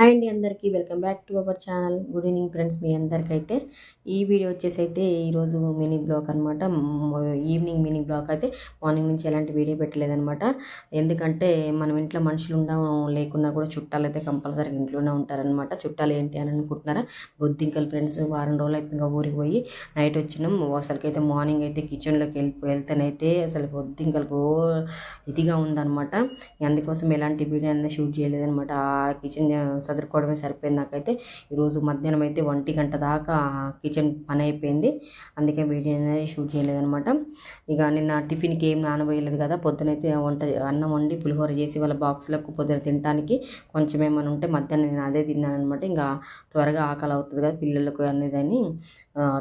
Hi అండి అందరికీ welcome back to our channel. Good evening friends మీ అందరికైతే. ఈ వీడియో వచ్చేసి అయితే ఈరోజు మినీ బ్లాగ్ అనమాట ఈవినింగ్ మినీ బ్లాగ్ అయితే మార్నింగ్ నుంచి ఎలాంటి వీడియో పెట్టలేదనమాట ఎందుకంటే మనం ఇంట్లో మనుషులు ఉండవు లేకున్నా కూడా చుట్టాలు అయితే కంపల్సరీగా ఇంట్లోనే ఉంటారనమాట చుట్టాలు ఏంటి అని అనుకుంటున్నారా? బొద్దింకల్ ఫ్రెండ్స్ వారం రోజులు అయితే ఇంకా ఊరికి పోయి నైట్ వచ్చినాం. అసలుకైతే మార్నింగ్ అయితే కిచెన్లోకి వెళ్ళి వెళ్తేనైతే అసలు బొద్దింకలకు ఇదిగా ఉందనమాట అందుకోసం ఎలాంటి వీడియో అనేది షూట్ చేయలేదనమాట ఆ కిచెన్ చదువుకోవడమే సరిపోయింది నాకైతే. ఈరోజు మధ్యాహ్నం అయితే ఒంటి గంట దాకా కిచెన్ పని అయిపోయింది. అందుకే వీడియో అనేది షూట్ చేయలేదనమాట ఇక నిన్న టిఫిన్కి ఏం నానబోయలేదు కదా పొద్దునైతే వంట అన్నం వండి పులిహోర చేసి వాళ్ళ బాక్స్లకు పొద్దున తినడానికి కొంచెం ఏమైనా ఉంటే మధ్యాహ్నం నేను అదే తిన్నానమాట ఇంకా త్వరగా ఆకలి అవుతుంది కదా పిల్లలకు అనేదని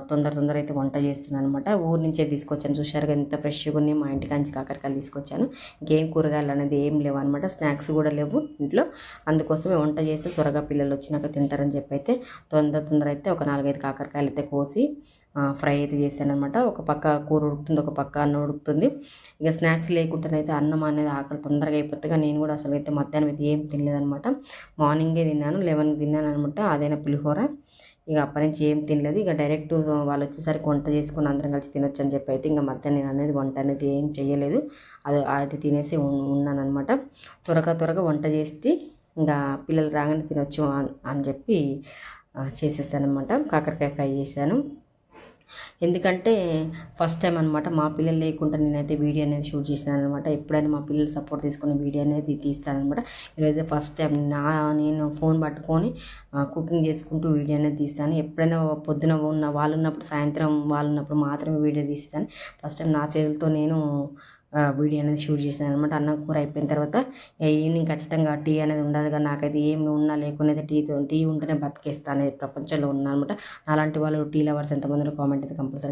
తొందర తొందర అయితే వంట చేస్తున్నాను అనమాట ఊరి నుంచే తీసుకొచ్చాను. చూశారుగా ఎంత ఫ్రెష్గా ఉన్నాయి. మా ఇంటికి నుంచి కాకరకాయలు తీసుకొచ్చాను. ఇంకేం కూరగాయలు అనేది ఏం లేవు అనమాట స్నాక్స్ కూడా లేవు ఇంట్లో. అందుకోసమే వంట చేసి త్వరగా పిల్లలు వచ్చినాక తింటారని చెప్పి అయితే తొందర తొందర అయితే ఒక నాలుగైదు కాకరకాయలు అయితే కోసి ఫ్రై అయితే చేశాను అనమాట ఒక పక్క కూర ఉడుకుతుంది ఒక పక్క అన్నం ఉడుకుతుంది. ఇక స్నాక్స్ లేకుండానైతే అన్నం అనేది ఆకలి తొందరగా అయిపోతుంది. నేను కూడా అసలు అయితే మధ్యాహ్నం అయితే ఏం తినలేదనమాట మార్నింగే తిన్నాను లెవెన్కి తిన్నాను అనమాట. అదైనా పులిహోర. ఇక అప్పటి నుంచి ఏం తినలేదు. ఇక డైరెక్ట్ వాళ్ళు వచ్చేసరికి వంట చేసుకుని అందరం కలిసి తినొచ్చు అని చెప్పి అయితే ఇంకా మధ్యాహ్నం నేను అనేది వంట అనేది ఏం చేయలేదు అది అది తినేసి ఉన్నానమాట త్వరగా త్వరగా వంట చేసి ఇంకా పిల్లలు రాగానే తినొచ్చు అని చెప్పి చేసేసాను అనమాట కాకరకాయ ఫ్రై చేశాను. ఎందుకంటే ఫస్ట్ టైం అనమాట మా పిల్లలు లేకుండా నేనైతే వీడియో అనేది షూట్ చేసినాను అనమాట ఎప్పుడైనా మా పిల్లలు సపోర్ట్ తీసుకుని వీడియో అనేది తీస్తానమాట ఈరోజు ఫస్ట్ టైం నా నేను ఫోన్ పట్టుకొని కుకింగ్ చేసుకుంటూ వీడియో అనేది తీస్తాను. ఎప్పుడైనా పొద్దున ఉన్న వాళ్ళు ఉన్నప్పుడు సాయంత్రం వాళ్ళు ఉన్నప్పుడు మాత్రమే వీడియో తీస్తాను ఫస్ట్ టైం నా చేతులతో నేను వీడియో అనేది షూట్ చేశాను అనమాట అన్నం కూర అయిపోయిన తర్వాత ఈవినింగ్ ఖచ్చితంగా టీ అనేది ఉండాలి కానీ నాకైతే ఏమి ఉన్నా లేకునేది టీ టీ ఉంటేనే బతికేస్తా అనేది ప్రపంచంలో ఉన్నా అనమాట అలాంటి వాళ్ళు టీ లవర్స్ ఎంతమందిలో కామెంట్ అయితే కంపల్సరీ